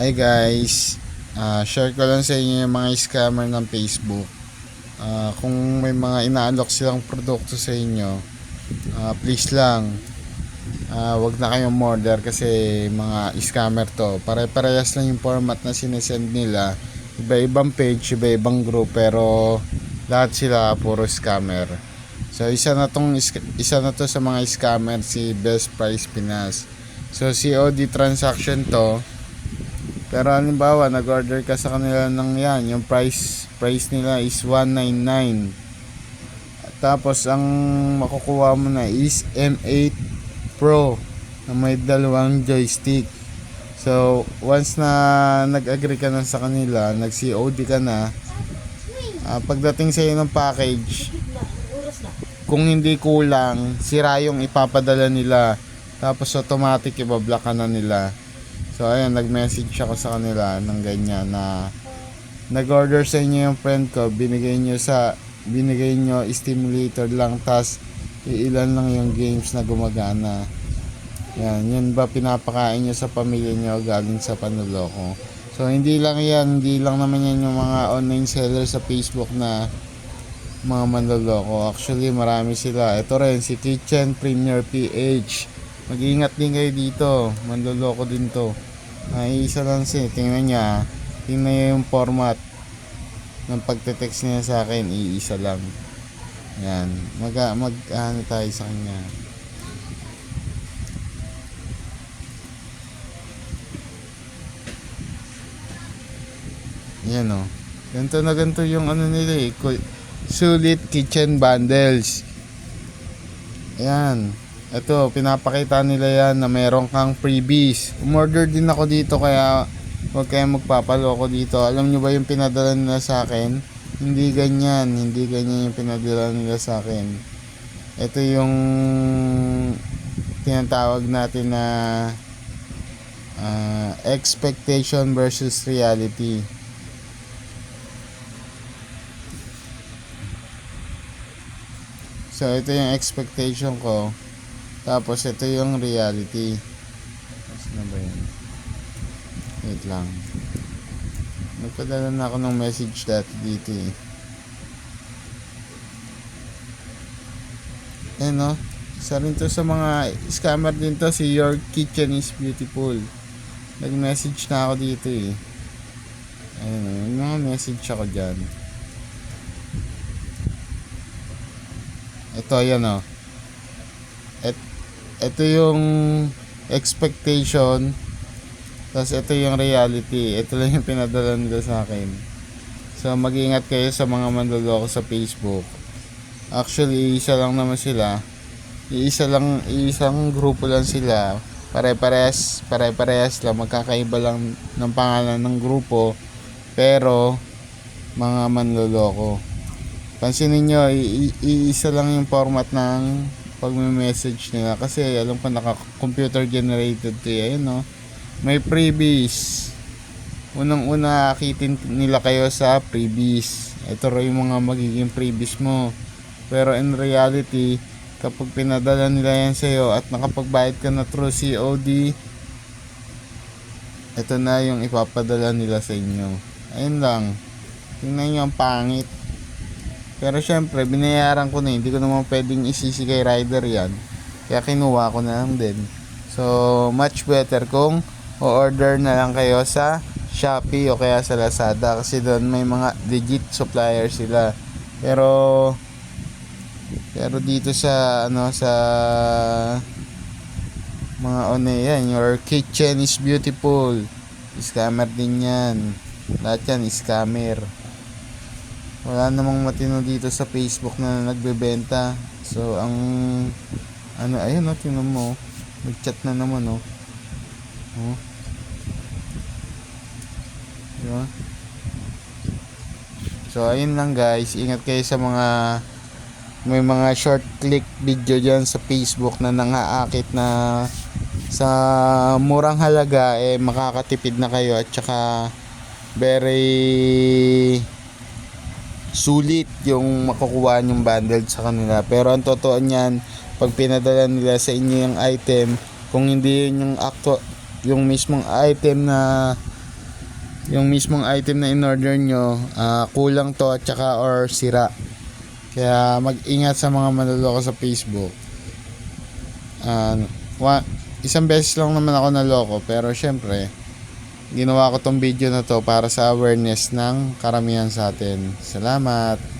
Hi guys, Ah, share ko lang sa inyo yung mga scammer ng Facebook. Ah, kung may mga inaalok silang produkto sa inyo, ah, please lang, ah, wag na kayong order kasi mga scammer to. Pare-parehas lang yung format na sinesend nila. Iba-ibang page, iba-ibang group, pero lahat sila puro scammer. So isa na tong is- isa na to sa mga scammer si Best Price Pinas. So COD transaction to. Pero halimbawa, nag-order ka sa kanila ng yan, yung price price nila is 199. Tapos ang makukuha mo na is M8 Pro na may dalawang joystick. So, once na nag-agree ka na sa kanila, nag-COD ka na, ah, pagdating sa ng package, kung hindi kulang, sira yung ipapadala nila. Tapos automatic ibablock ka na nila. So ayun, nag-message ako sa kanila ng ganyan na nag-order sa inyo yung friend ko, binigay nyo sa binigay nyo stimulator lang tas iilan lang yung games na gumagana. Yan, yun ba pinapakain nyo sa pamilya nyo galing sa panuloko. So hindi lang yan, hindi lang naman yan yung mga online seller sa Facebook na mga manloloko. Actually, marami sila. Ito rin, si Kitchen Premier PH. Mag-iingat din kayo dito. Manloloko din to. Ay, isa lang siya. Tingnan niya. Tingnan niya yung format ng pagte-text niya sa akin. Iisa lang. Yan. Mag, mag ano tayo sa kanya. Yan o. Ganito na ganito yung ano nila eh. Sulit Kitchen Bundles. Ayan. Ito, pinapakita nila yan na meron kang freebies. Umorder din ako dito kaya huwag kayong magpapaloko dito. Alam nyo ba yung pinadala nila sa akin? Hindi ganyan. Hindi ganyan yung pinadala nila sa akin. Ito yung tinatawag natin na ah, expectation versus reality. So, ito yung expectation ko. Tapos, ito yung reality. Ano ba yun? Wait lang. Nagpadala na ako ng message dati dito eh. Eh no? Isa rin to sa mga scammer din to. Si Your Kitchen is Beautiful. Nag-message na ako dito eh. Ayun, may mga message ako dyan. Ito, yan o. Et, ito yung expectation. Tapos ito yung reality. Ito lang yung pinadala nila sa akin. So, mag-ingat kayo sa mga manloloko sa Facebook. Actually, isa lang naman sila. Iisa lang, isang grupo lang sila. Pare-parehas, pare-parehas lang. Magkakaiba lang ng pangalan ng grupo. Pero, mga manloloko. I- i- iisa lang yung format ng pag-message nila. Kasi alam ko naka-computer generated to yan, no? May freebies. Unang-una, akitin nila kayo sa freebies. Ito rin yung mga magiging freebies mo. Pero in reality, kapag pinadala nila yan sa'yo at nakapagbayad ka na through COD, ito na yung ipapadala nila sa inyo. Ayun lang. Tingnan nyo ang pangit. Pero syempre, binayaran ko na, hindi ko naman pwedeng isisi kay rider yan. Kaya kinuha ko na lang din. So, much better kung o-order na lang kayo sa Shopee o kaya sa Lazada kasi doon may mga legit supplier sila. Pero pero dito sa ano sa mga one yan, your kitchen is beautiful. Scammer din yan. Lahat yan, scammer wala namang matino dito sa Facebook na nagbebenta. So, ang ano, ayun oh, tingnan mo. oh. Nag-chat na naman, oh. Oh. Diba? So, ayun lang guys. Ingat kayo sa mga may mga short click video dyan sa Facebook na nangaakit na sa murang halaga eh makakatipid na kayo at saka very sulit yung makukuha yung bundle sa kanila. Pero ang totoo niyan, pag pinadala nila sa inyo yung item, kung hindi yun yung actu- yung mismong item na yung mismong item na in-order nyo ah, kulang to at saka or sira kaya mag-ingat sa mga manloloko sa Facebook Ah, wa, isang beses lang naman ako naloko pero syempre ginawa ko tong video na to para sa awareness ng karamihan sa atin. Salamat